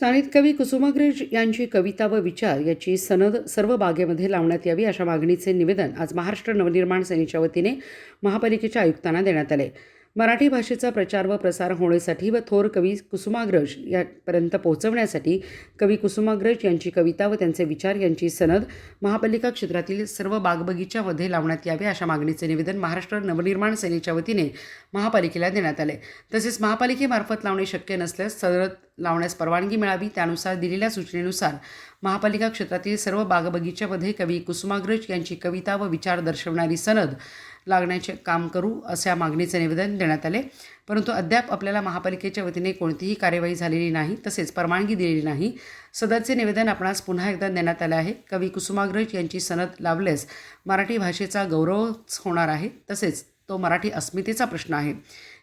स्थानिक कवी कुसुमाग्रज यांची कविता व विचार याची सनद सर्व बागेमध्ये लावण्यात यावी अशा मागणीचे निवेदन आज महाराष्ट्र नवनिर्माण सेनेच्या वतीने महापालिकेच्या आयुक्तांना देण्यात आले. मराठी भाषेचा प्रचार व प्रसार होण्यासाठी व थोर कवी कुसुमाग्रज यापर्यंत पोहोचवण्यासाठी कवी कुसुमाग्रज यांची कविता व त्यांचे विचार यांची सनद महापालिका क्षेत्रातील सर्व बागबगीच्यामध्ये लावण्यात यावे अशा मागणीचे निवेदन महाराष्ट्र नवनिर्माण सेनेच्या वतीने महापालिकेला देण्यात आले. तसेच महापालिकेमार्फत लावणे शक्य नसल्यास सदर लावण्यास परवानगी मिळावी त्यानुसार दिलेल्या सूचनेनुसार महापालिका क्षेत्रातील सर्व बागबगीच्यामध्ये कवी कुसुमाग्रज यांची कविता व विचार दर्शवणारी सनद लागण्याचे काम करू अशा मागणीचे निवेदन देण्यात आले. परंतु अद्याप आपल्याला महापालिकेच्या वतीने कोणतीही कार्यवाही झालेली नाही तसेच परवानगी दिलेली नाही. सदरचे निवेदन आपणास पुन्हा एकदा देण्यात आले आहे. कवी कुसुमाग्रज यांची सनद लावल्यास मराठी भाषेचा गौरवच होणार आहे. तसेच तो मराठी अस्मितेचा प्रश्न आहे.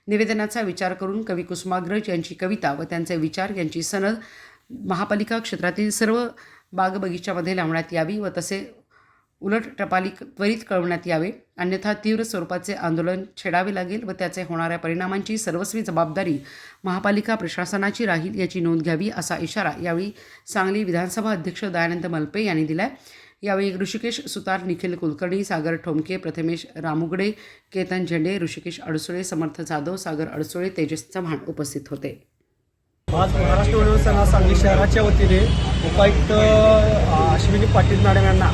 निवेदनाचा विचार करून कवी कुसुमाग्रज यांची कविता व त्यांचे विचार यांची सनद महापालिका क्षेत्रातील सर्व बागबगीच्यामध्ये लावण्यात यावी व तसे उलट टपाली त्वरित कळवण्यात यावे. अन्यथा तीव्र स्वरूपाचे आंदोलन छेडावे लागेल व त्याचे होणाऱ्या परिणामांची सर्वस्वी जबाबदारी महापालिका प्रशासनाची राहील याची नोंद घ्यावी असा इशारा यावेळी सांगली विधानसभा अध्यक्ष दयानंद मलपे यांनी दिला यावेळी ऋषिकेश सुतार निखिल कुलकर्णी सागर ठोमके प्रथमेश रामुगडे केतन झेंडे ऋषिकेश अडसुळे समर्थ जाधव सागर अडसुळे तेजस चव्हाण उपस्थित होते. आज महाराष्ट्र सणा सांगली शहराच्या वतीने उपायुक्त अश्विनी पाटील मॅडम यांना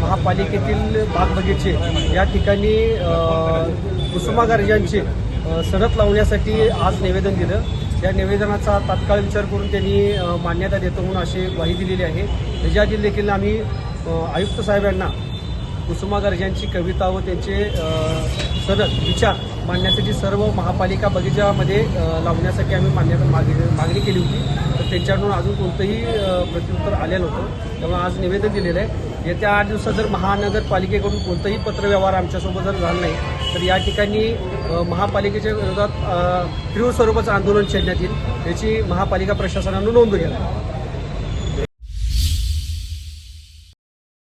महापालिकेतील बागबगीचे या ठिकाणी कुसुमागार्जांचे कुसुमा लावण्यासाठी आज निवेदन दिलं. या निवेदनाचा तात्काळ विचार करून त्यांनी मान्यता देतो म्हणून अशी ग्वाही दिलेली आहे. त्याच्या देखील आम्ही आयुक्त साहेब यांना कुसुमागर्जांची कविता व त्यांचे सदर विचार मांडण्यासाठी सर्व महापालिका बगीचामध्ये लावण्यासाठी आम्ही मान्यता मागणी मागणी केली होती. तर त्यांच्याकडून अजून कोणतंही प्रत्युत्तर आलेलं नव्हतं त्यामुळे आज निवेदन दिलेलं आहे. येत्या आठ दिवसात जर महानगरपालिकेकडून कोणतंही पत्रव्यवहार आमच्यासोबत जर झाला नाही तर या ठिकाणी महापालिकेच्या विरोधात तीव्र स्वरूपाचं आंदोलन छेडण्यात येईल. याची महापालिका प्रशासनानं नोंद घ्यावी.